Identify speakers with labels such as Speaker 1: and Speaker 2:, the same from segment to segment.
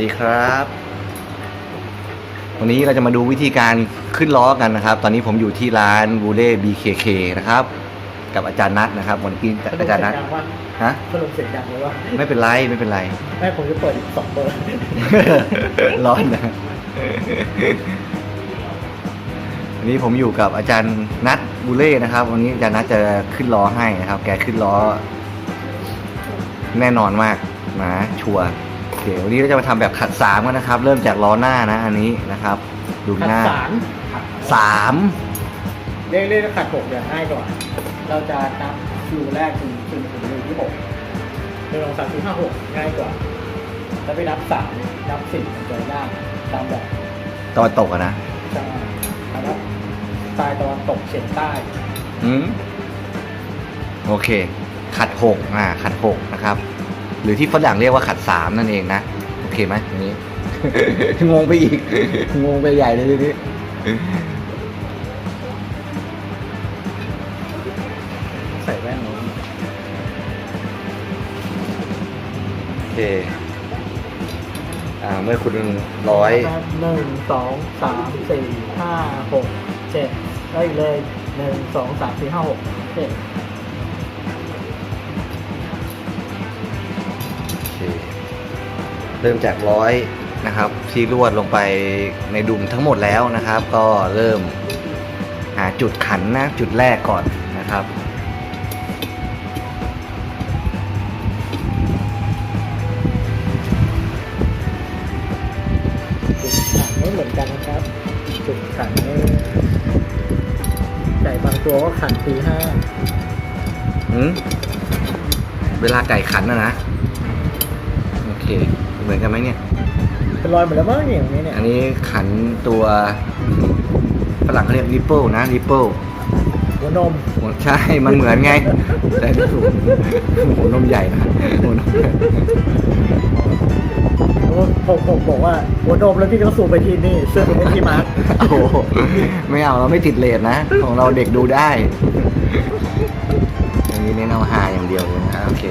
Speaker 1: ดีครับ วันนี้เราจะมาดูวิธีการขึ้นล้อกันนะครับ ตอนนี้ผมอยู่ที่ร้านบูเล่ BKK นะครับ กับอาจารย์นัทนะครับวันนี้กับอาจารย์นัทฮะ
Speaker 2: พัดลมเสียงดังเลยว่า
Speaker 1: ไม่เป็นไรไม่เป็นไร
Speaker 2: แม่ผมจะเปิดอีกสองเบอร์
Speaker 1: ร้อนนะวันนี้ผมอยู่กับอาจารย์นัทบูเล่นะครับ วันนี้อาจารย์นัทจะขึ้นล้อให้นะครับ แกขึ้นล้อ แน่นอนมากนะชัวร์โอ เควันนี้เราจะมาทำแบบขัดสามกันนะครับ เริ่มจากล้อหน้านะ อันนี้นะครับ ดู
Speaker 2: ขัด
Speaker 1: หน้า
Speaker 2: สาม
Speaker 1: สาม
Speaker 2: เรียกเรียกขัดหกอย่างง่ายกว่าเราจะนับคิวแรกถึงถึงถึงหนึ่งที่หกหนึ่งสองสามสี่ห้าหกง่ายกว่า แล้วไปนับสามนับสี่มันจะยากตามแบบ
Speaker 1: ตะวันตกอะนะ
Speaker 2: จะนับสไตล์ตะวันตกเฉียงใต้
Speaker 1: อืมโอเค ขัดหกอ่าขัดหกนะครับ หรือที่ฝรั่งเรียกว่าขัดสามนั่นเองนะ โอเคไหมอันนี้ งงไปอีก งงไปใหญ่เลยทีนี้
Speaker 2: ใส่แว่นหนู
Speaker 1: โอเค อ่า เมื่อคุณร้อย
Speaker 2: หนึ่งสองสามสี่ห้าหกเจ็ดได้อีกเลยหนึ่งสองสามสี่ห้าหกเจ็ด
Speaker 1: เริ่มจากร้อยนะครับที่ลวดลงไปในดุมทั้งหมดแล้วนะครับ ก็เริ่มหาจุดขันนะจุดแรกก่อนนะครับ
Speaker 2: จุดขันไม่เหมือนกันนะครับ จุดขันนี่ไก่บางตัวก็ขันตีห้า
Speaker 1: อืมเวลาไก่ขันนะนะโอเคเห มือนกันไหมเนี่ย
Speaker 2: เป็นรอยหมดแล้วมั้งเนี่ยตรงนี้เนี่ย
Speaker 1: อันนี้ขันตัวฝรั่งเขาเรียกริปเปิลนะริปเปิล
Speaker 2: หัวนม
Speaker 1: ใช่มันเหมือนไง แต่ไม่ถูกหัวนมใหญ่นะหัวนมใหญ่
Speaker 2: ผมผมบอกว่าหัวนมแล้วพี่ก็สูบไปที่นี่เสื้อเป็นที่มาร์ค
Speaker 1: โอ้โหไม่เอาเราไม่ติดเลทนะ ของเราเด็กดูได้อันนี้เน้นเอาหาอย่างเดียวเลยนะ โอเค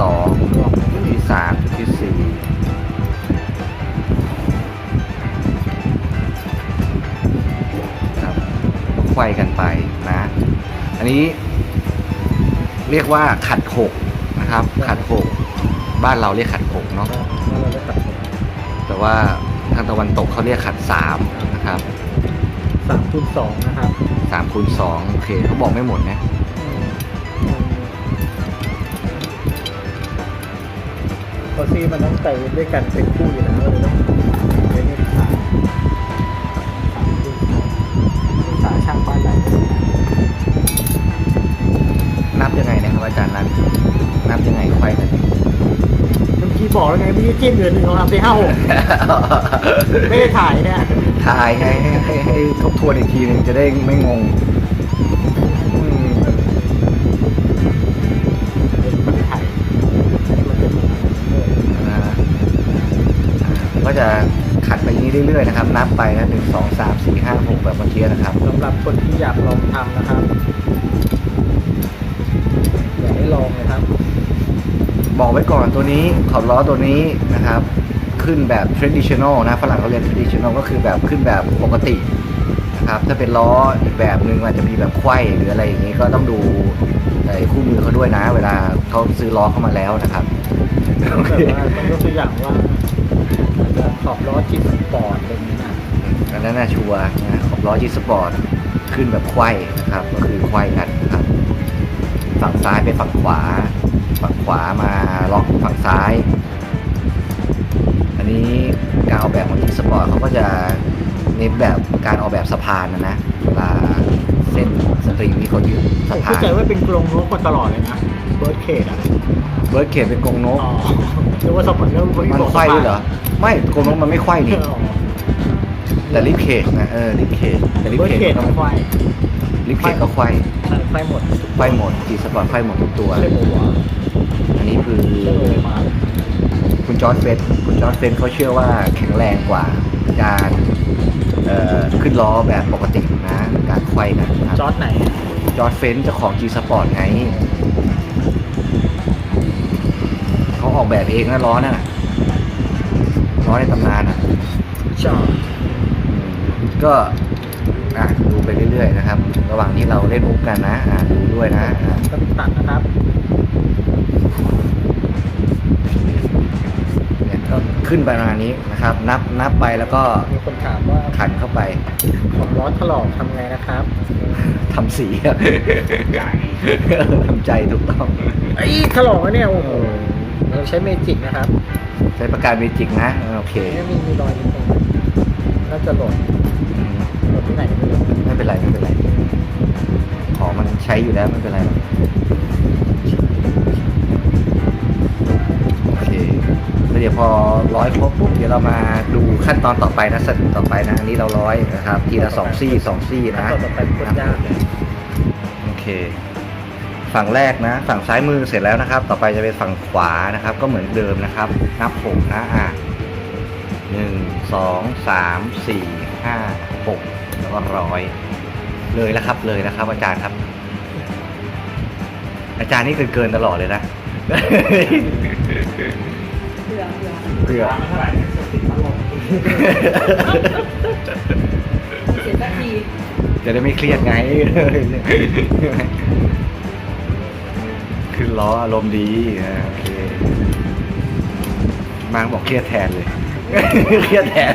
Speaker 1: กจุดที่สองจุดที่สามจุดที่สี่ครับไขว้กันไปนะ อันนี้เรียกว่าขัดหกนะครับ ขัดหกบ้านเราเรียกขัดหกเนาะ
Speaker 2: แล้วเราจะตัดผม
Speaker 1: แต่ว่าทางตะวันตกเขาเรียกขัดสามนะครับ
Speaker 2: สามคูณสองนะครับ
Speaker 1: สามคูณสองโอเคเขาบอกไม่หมดนะ
Speaker 2: เพราะซี่มันต้องใส่ด้วยกันเป็นคู่อยู่แล้วเลยต้องเรียนสามสามคูณสองภาษาช่างบ้านเรา
Speaker 1: นับยังไงเนะครับอาจารย์นับนับยังไงไขว้กัน
Speaker 2: เมื่อกี้บอกแล้วไงเมื่อกี้จิ้มอยู่หนึ่งสองสามสี่ห้าหกไม่ได้ถ่ายเนี่ย
Speaker 1: ถ่ายให้ให้ให้ให้ทบทวนอีกทีหนึงจะได้ไม่งง จะขัดไปอย่างนี้เรื่อยๆนะครับ นับไปนะหนึ่งสองสามสี่ห้าหกแบบเมื่อกี้นะครับ
Speaker 2: สำหรับคนที่อยากลองทำนะครับอยากให้ลองเลยครับ
Speaker 1: บอกไว้ก่อนตัวนี้ขอบล้อตัวนี้นะครับ ขึ้นแบบ traditional นะฝรั่งเขาเรียก traditional ก็คือแบบขึ้นแบบปกตินะครับ ถ้าเป็นล้ออีกแบบหนึ่งอาจจะมีแบบไขว้หรืออะไรอย่างนี้ก็ต้องดูไอ้คู่มือเขาด้วยนะ เวลาเขาซื้อล้อเข้ามาแล้วนะครับ
Speaker 2: แบบว่าต้องยกตัวอย่างว่าอาจจะ ขอบล้อจิตสปอร์ตอะไรอย่างนี้นะ
Speaker 1: อันนั้นน่าชัวร์นะขอบล้อจีสปอร์ตขึ้นแบบไขว้นะครับ ก็คือไขว้กันนะครับ ฝั่งซ้ายไปฝั่งขวา ฝั่งขวามาล็อกฝั่งซ้าย อันนี้การออกแบบของจีสปอร์ตเขาก็จะเน้นแบบการออกแบบสะพานนะนะเวลาเส้นสตริงที่เขายึด
Speaker 2: ผ
Speaker 1: สะ
Speaker 2: ม
Speaker 1: พา
Speaker 2: เข้านใจว่าเป็นกรงนกมาตลอดเลยนะเบิร์ดเคดอะ
Speaker 1: เบิร์ดเขตเป็นกรงนก
Speaker 2: อ๋อหรือว่าสปอร์ตเรื่อง
Speaker 1: มันไขว้ด้วยเหรอ ไม่กรงนกมันไม่ไขว้นี่ แต่ลิฟเคจนะเออลิฟเคจแต่ลิฟ
Speaker 2: เบิร์ด
Speaker 1: เคจ
Speaker 2: เคด
Speaker 1: ก็
Speaker 2: ต้องไขว้
Speaker 1: ลิฟเคจก็ไขว้
Speaker 2: ใช่ไขว้หมด
Speaker 1: ไขว้หมดจีสปอร์ตไขว้หมดทุกตัว
Speaker 2: เรียกโอวา
Speaker 1: อันนี้คือ
Speaker 2: เรียกโอมา
Speaker 1: คุณจอร์ดเฟสคุณจอร์ดเฟสเขาเชื่อว่าแข็งแรงกว่าการเอ่อขึ้นล้อแบบปกตินะการไขไขว้กันนะครับ
Speaker 2: จอร์ดไหน
Speaker 1: จอร์ดเฟนเจ้าของ G Sport ไงเขาออกแบบเองนะล้อนั่นน่ะ ล้อในตำนานอะ
Speaker 2: จอร์ด
Speaker 1: อืมก็อะดูไปเรื่อยๆนะครับ ระหว่างที่เราเล่นมุกกันนะอะดูด้วยนะอะ
Speaker 2: ต้องตัดนะครับ
Speaker 1: เนี่ยก็ขึ้นไปประมาณนี้นะครับ นับนับไปแล้วก็
Speaker 2: มีคนถามว่า
Speaker 1: ขันเข้าไป
Speaker 2: ของล้อถลอกทำไงนะครับ
Speaker 1: ทำสีอะทำใจถูกต้อง
Speaker 2: ไอ้ยถลอกแล้วเนี่ยโอ้โหเราใช้เมจิกนะครับ
Speaker 1: ใช้ประกาศเมจิกนะโอเค
Speaker 2: เนี่ยมีมีรอยนิดนึงน่าจะหล่น
Speaker 1: อืม
Speaker 2: หล่นที่ไหนก็ไม่รู้
Speaker 1: ไม่เป็นไรไม่เป็นไร ของมันใช้อยู่แล้วไม่เป็นไรหรอกโอเคแล้วเดี๋ยวพอร้อยครบปุ๊บเดี๋ยวเรามาดูขั้นตอนต่อไปนะสเต็ปต่อไปนะอันนี้เราร้อยนะครับทีละสองซี่สองซี่นะ
Speaker 2: ต่อต่อไปโคตรยากเลย
Speaker 1: โอเค ฝั่งแรกนะ ฝั่งซ้ายมือเสร็จแล้วนะครับ ต่อไปจะเป็นฝั่งขวานะครับ ก็เหมือนเดิมนะครับ นับหกนะอะหนึ่งสองสามสี่ห้าหกแล้วก็ร้อยเลยแล้วครับเลยแล้วครับ อาจารย์ครับ อาจารย์นี่เกินเกินๆตลอดเลยนะ
Speaker 3: เผื่อเผื่อ
Speaker 1: เพื่อ
Speaker 2: เท่าไหร่ติดตลก
Speaker 3: เสร็จสักที
Speaker 1: จะได้ไม่เครียดไง ขึ้นล้ออารมณ์ดีอ่าโอเคมางบอกเครียดแทนเลย เครียดแทน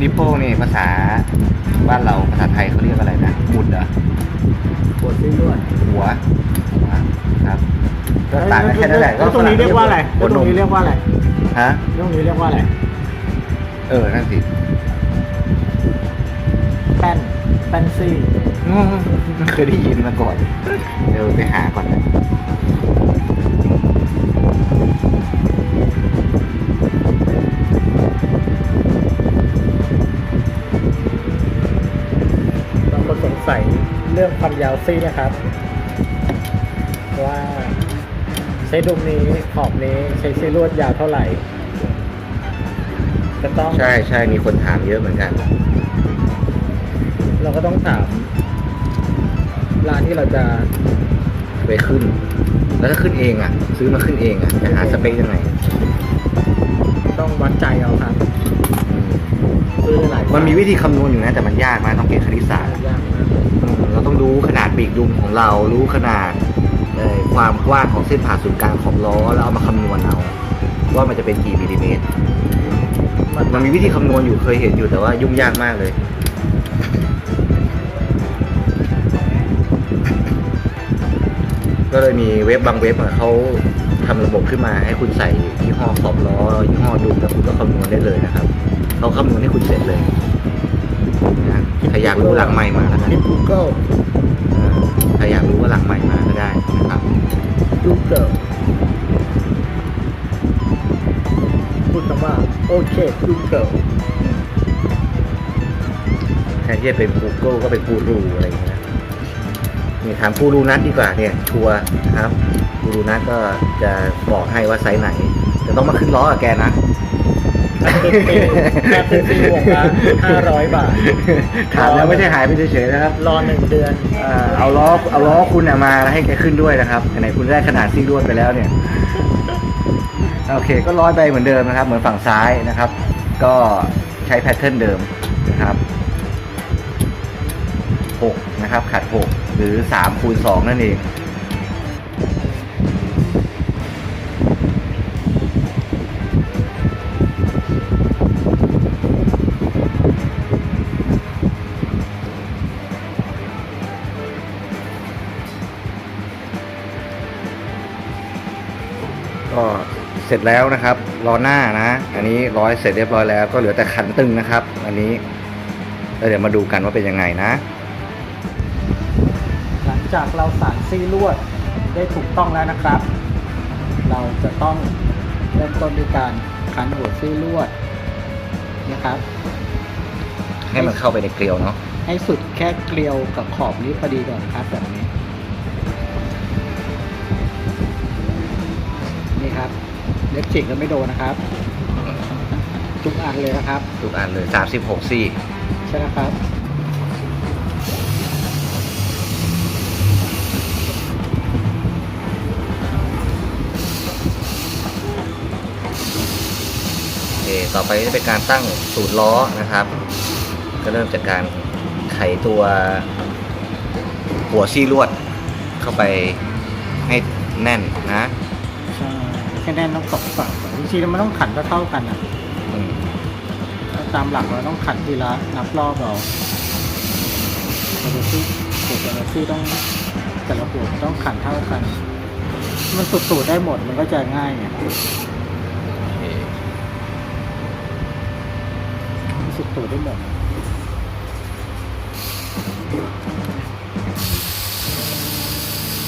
Speaker 1: นิโป้นี่ภาษาบ้านเราภาษาไทยเขาเรียกอะไรนะหมุดเหรอ
Speaker 2: ปวดซี่ลวด
Speaker 1: หัวหัวครับก็ต่างกันแค่นั้นแหละ
Speaker 2: แล้วตรงนี้เรียกว่าอะไร
Speaker 1: หั
Speaker 2: แล้ว
Speaker 1: ว
Speaker 2: ต
Speaker 1: น
Speaker 2: รง
Speaker 1: ม
Speaker 2: นี้เรียกว่าอะไร
Speaker 1: ฮะ
Speaker 2: ตรงนี้เรียกว่าอะไร
Speaker 1: เออนั่นสิ
Speaker 2: แป้นแป้นซี่
Speaker 1: อืมเคยได้ยินมาก่อน เดี๋ยวไปหาก่อนนะ
Speaker 2: บางคนสงสัยเรื่องความยาวซี่นะครับ ว่าใช้ดุมนี้ขอบนี้ใช้ซี่ลวดยาวเท่าไหร่ก็ต้อง
Speaker 1: ใช่ใช่มีคนถามเยอะเหมือนกัน
Speaker 2: เราก็ต้องถาม ร้านที่เราจะ
Speaker 1: ไปขึ้น แล้วถ้าขึ้นเองอะ ซื้อมาขึ้นเองอะจะหาสเปคยังไง
Speaker 2: ต้องวัดใจเอาครับซื้อหลายๆ
Speaker 1: มันมีวิธีคำนวณอยู่นะ แต่มันยากมากต้องเก่งคณิตศาสตร์
Speaker 2: ยากมาก
Speaker 1: อืมเราต้องรู้ขนาดปีกดุมของเรา รู้ขนาดเอ่อความกว้างของเส้นผ่าศูนย์กลางของล้อแล้วเอามาคำนวณเอาว่ามันจะเป็นกี่มิลลิเมตร มันมีวิธีคำนวณอยู่เคยเห็นอยู่แต่ว่ายุ่งยากมากเลย ก็เลยมีเว็บบางเว็บอะเขาทำระบบขึ้นมาให้คุณใส่ยี่ห้อขอบล้อยี่ห้อดุมแล้วคุณก็คำนวณได้เลยนะครับเขาคำนวณให้คุณเสร็จเลยนะถ้าอยากรู้หลังใหม่มาแล้วกัน
Speaker 2: คิด Google
Speaker 1: เออถ้าอยากรู้ว่าหลังใหม่มาก็ได้นะครับ
Speaker 2: Google พูดคำว่าโอเค Google
Speaker 1: แทนที่จะเป็น Google ก็เป็นกูรูอะไรอย่างเงี้ย นะนี่ถามกูรูนัทดีกว่าเนี่ยชัวร์นะครับกูรูนัทก็จะบอกให้ว่าไซส์ไหนแต่ต้องมาขึ้นล้อกับแกนะ
Speaker 2: แค่ซื้อซีวงละ500บาท
Speaker 1: ถามแล้วไม่ใช่หายไปเฉยๆนะครับ
Speaker 2: รอหนึ่งเดือน
Speaker 1: เอ่อเอาล้อเอาล้อคุณน่ะมาแล้วให้แกขึ้นด้วยนะครับไหนๆคุณได้ขนาดซี่ลวดไปแล้วเนี่ย โอเค ก็ร้อยไปเหมือนเดิมนะครับ เหมือนฝั่งซ้ายนะครับ ก็ใช้แพทเทิร์นเดิมนะครับ6นะครับ ขัด6 หรือ3คูณ2นั่นเอง ก็เสร็จแล้วนะครับล้อหน้านะ อันนี้ร้อยเสร็จเรียบร้อยแล้ว ก็เหลือแต่ขันตึงนะครับ อันนี้แล้วเดี๋ยวมาดูกันว่าเป็นยังไงนะ
Speaker 2: จากเราสานซี่ลวดได้ถูกต้องแล้วนะครับ เราจะต้องเริ่มต้นด้วยการคันหัวซี่ลวดนะครับ
Speaker 1: ให้มันเข้าไปในเกลียวเนาะ
Speaker 2: ให้สุดแค่เกลียวกับขอบนี้พอดีก่อนครับแบบนี้ นี่ครับเล็บจิกก็ไม่โดนนะครับ ทุกอันเลยนะครับ
Speaker 1: ทุกอันเลย 36ซี่
Speaker 2: ใช่นะครับ
Speaker 1: ต่อไปจะเป็นการตั้งสูตรล้อนะครับ ก็เริ่มจากการไขตัวหัวซี่ลวดเข้าไปให้แน่นนะ
Speaker 2: ใช่แค่แน่นต้องตกฝั่งก่อนจริงๆแล้วมันต้องขันเท่าๆกันอะ
Speaker 1: อืม
Speaker 2: ตามหลักเราต้องขันทีละนับรอบเราแต่ละที่หัวแต่ละที่ต้องแต่ละหัวต้องขันเท่ากัน มันสุดๆได้หมดมันก็จะง่ายไง
Speaker 1: โอเค
Speaker 2: สุดๆได้หมด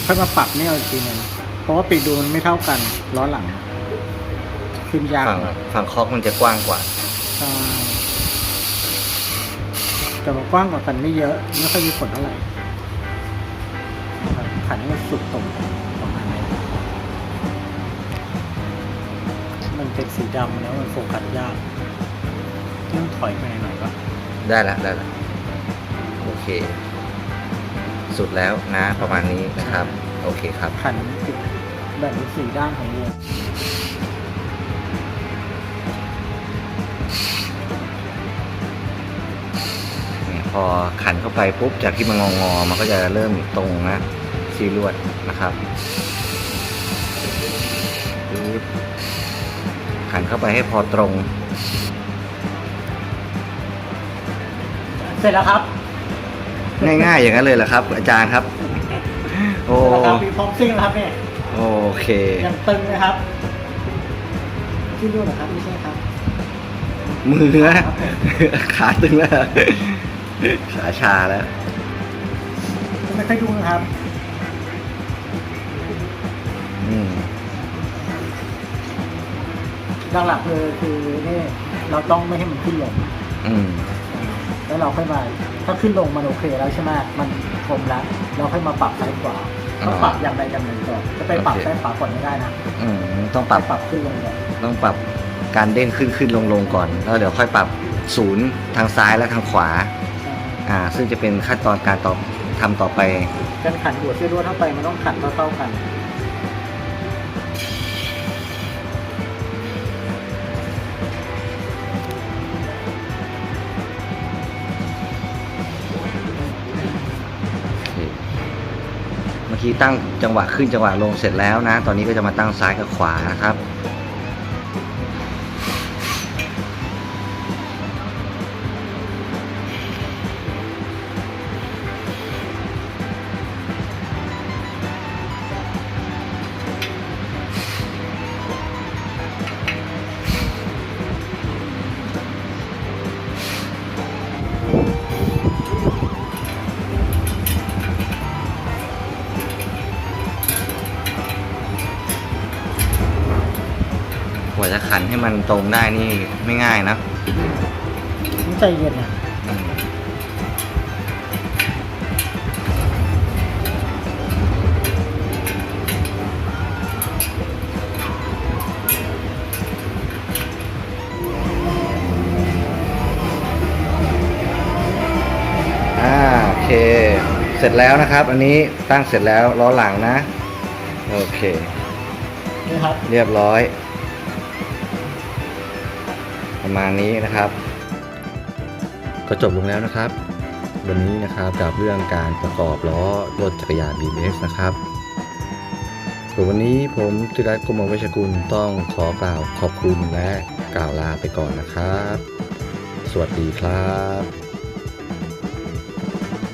Speaker 2: ค่อยมาปรับเนี่ยเอาอีกทีหนึงเพราะว่าปีกดูมันไม่เท่ากันล้อหลัง ขึ้นยาก
Speaker 1: ฝั่งฝั่งคอกมันจะกว้างกว่า
Speaker 2: ใช่แต่มันกว้างกว่ากันไม่เยอะไม่ค่อยมีผลเท่าไหร่นะครับขันให้มันสุดตรงประมาณนี้มันเป็นสีดำแล้วมันโฟกัสยาก ต้องถอยไปหน่อยก็
Speaker 1: ได้แล้วได้แล้วโอเค สุดแล้วนะประมาณนี้นะครับ โอเคครับ
Speaker 2: ขันติดแบ่งเป็นสี่ด้านของวง
Speaker 1: เนี่ยพอขันเข้าไปปุ๊บจากที่มันงองอๆมันก็จะเริ่มตรงนะซีลวดนะครับปึ๊บขันเข้าไปให้พอตรง
Speaker 2: สร็จแล้วครับ
Speaker 1: ง่ายๆ อย่างนั้นเลยเหรอครับ อาจารย์ครับ โอ้
Speaker 2: เสร็จแล้วครับมีพร้อมซิ่งแล้วครับเนี่ย
Speaker 1: โอเค
Speaker 2: ยังตึงนะครับ ที่ดูนะครับไม่ใช่ครับ
Speaker 1: มือนะขาตึงแล้วขาชาแล้ว
Speaker 2: ไม่ค่อยดูนะครับ
Speaker 1: อืม
Speaker 2: หลักๆเลยคือนี่เราต้องไม่ให้มันขึ้นลง
Speaker 1: อืม
Speaker 2: แล้วเราค่อยมาถ้าขึ้นลงมันโอเคแล้วใช่ไหมมันคมแล้วเราค่อยมาปรับซ้ายขวาต้องปรับอย่างใดอย่างหนึ่งก่อนจะไปปรับ
Speaker 1: โอเค
Speaker 2: ซ้ายขวาก่อนไม่ได้นะ
Speaker 1: อืมต้องปรับ
Speaker 2: ปรับขึ้นลงก่อน
Speaker 1: ต้องปรับการเด้งขึ้นขึ้นลงลงก่อน แล้วเดี๋ยวค่อยปรับศูนย์ทางซ้ายและทางขวา อ่า ซึ่งจะเป็นขั้นตอนการต่อทำต่อไป
Speaker 2: การขันหัวเส้นรวดเท่าไปมันต้องขันเท่าๆกัน
Speaker 1: กี้ตั้งจังหวะขึ้นจังหวะลงเสร็จแล้วนะ ตอนนี้ก็จะมาตั้งซ้ายกับขวานะครับ กว่าจะขันให้มันตรงได้นี่ไม่ง่ายนะ
Speaker 2: ต้องใจเย็นนะ
Speaker 1: อืมอ่าโอเค เสร็จแล้วนะครับ อันนี้ตั้งเสร็จแล้วล้อหลังนะ โอเค
Speaker 2: นี่ครับ
Speaker 1: เรียบร้อย ประมาณนี้นะครับ ก็จบลงแล้วนะครับ วันนี้นะครับกับเรื่องการประกอบล้อรถจักรยาน BMX นะครับส่วนวันนี้ผมจิรัตน์กมลเวชกุลต้องขอกล่าวขอบคุณและกล่าวลาไปก่อนนะครับ สวัสดีครับ